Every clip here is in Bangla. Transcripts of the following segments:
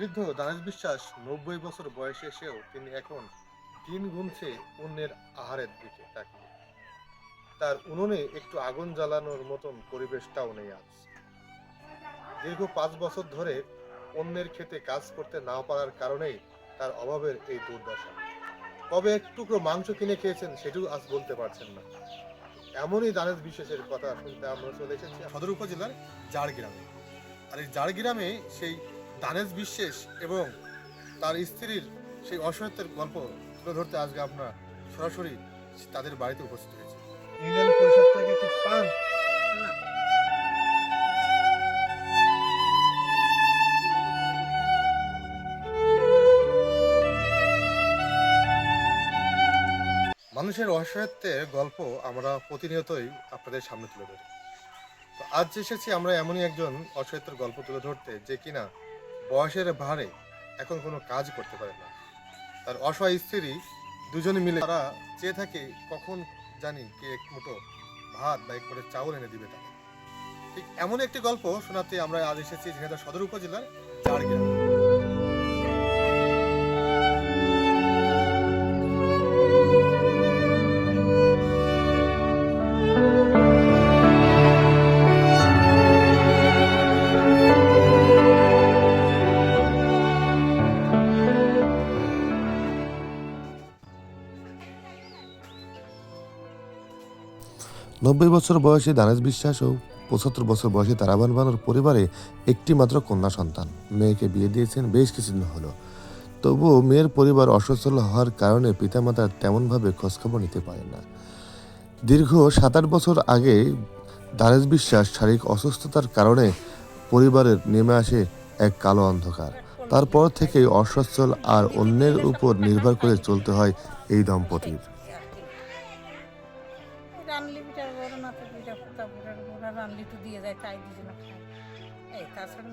বৃদ্ধ দানেশ বিশ্বাস নব্বই বছর বয়সে এসেও তিনি এখন দিন গুনছে অন্যের আহারের দিকে তাকিয়ে। তার উনুনে একটু আগুন জ্বালানোর মতন পরিবেশটাও নেই আজ। দীর্ঘ পাঁচ বছর ধরে অন্যের খেতে কাজ করতে না পারার কারণেই তার অভাবের এই দুর্দশা। কবে এক টুকরো মাংস কিনে খেয়েছেন সেটিও আজ বলতে পারছেন না। এমনই দানেশ বিশেষের কথা শুনতে আমরা চলে এসেছি সদর উপজেলার জাড়গ্রামে। আর এই জাড়গ্রামে সেই দানেশ বিশ্বাস এবং তার স্ত্রীর সেই অসহায়ত্বের গল্প তুলে ধরতে আজকে আমরা সরাসরি তাদের বাড়িতে উপস্থিত হয়েছি। থেকে মানুষের অসহায়ত্বের গল্প আমরা প্রতিনিয়তই আপনাদের সামনে তুলে ধরি। তো আজ এসেছি আমরা এমনই একজন অসহায়ত্বের গল্প তুলে ধরতে যে কিনা বয়সের ভারে এখন কোনো কাজ করতে পারে না। তার অসহায় স্ত্রী দুজনে মিলে তারা চেয়ে থাকে কখন জানি কে এক মুঠো ভাত বা এক করে চাউল এনে দিবে তাকে। ঠিক এমন একটি গল্প শোনাতে আমরা আজ এসেছি ঝিনাইদহ সদর উপজেলার চারগ্রাম নব্বই বছর বয়সী দানেশ বিশ্বাস ও পঁচাত্তর বছর বয়সী তারাবান বানুর পরিবারে একটি মাত্র কন্যা সন্তান। মেয়েকে বিয়ে দিয়েছেন, বেশ কিছুদিন হলো। তবুও মেয়ের পরিবার অসচ্ছল হওয়ার কারণে পিতামাতা তেমনভাবে খোঁজখবর নিতে পারেন না। দীর্ঘ সাত আট বছর আগে দানেশ বিশ্বাস শারীরিক অসুস্থতার কারণে পরিবারের নেমে আসে এক কালো অন্ধকার। তারপর থেকেই অসচ্ছল আর অন্যের উপর নির্ভর করে চলতে হয় এই দম্পতির। বড় একটু দিয়ে যায় তাই দুজন খায়। এই তাছাড়া।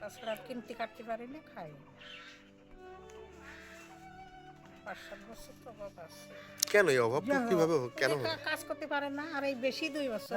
তাছাড়া আর কিনতে কাটতে পারি না খাই। পাঁচ সাত বছর তো কেন এই অভাব কীভাবে কেন কাজ করতে পারে না আর এই বেশি দুই বছর।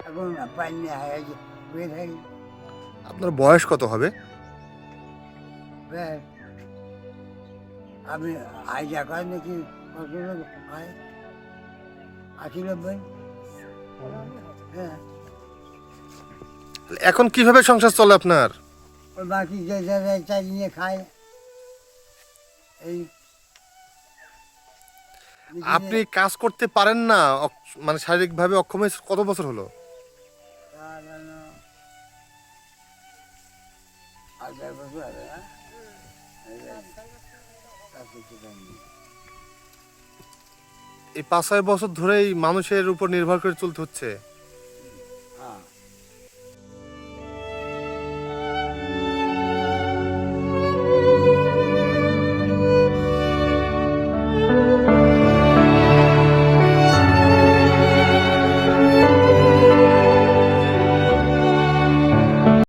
এখন থাকি আপনার বয়স কত হবে? আমি আজ এখন নাকি কত হয় আশি নব্বই? হ্যাঁ। এখন কীভাবে সংসার চলে আপনার? ওই বাকি যে চাই নিয়ে খায় এই আপনি কাজ করতে পারেন না মানে শারীরিকভাবে অক্ষম কত বছর হলো? বছর। এই পাঁচ ছয় বছর ধরেই মানুষের উপর নির্ভর করে চলতে হচ্ছে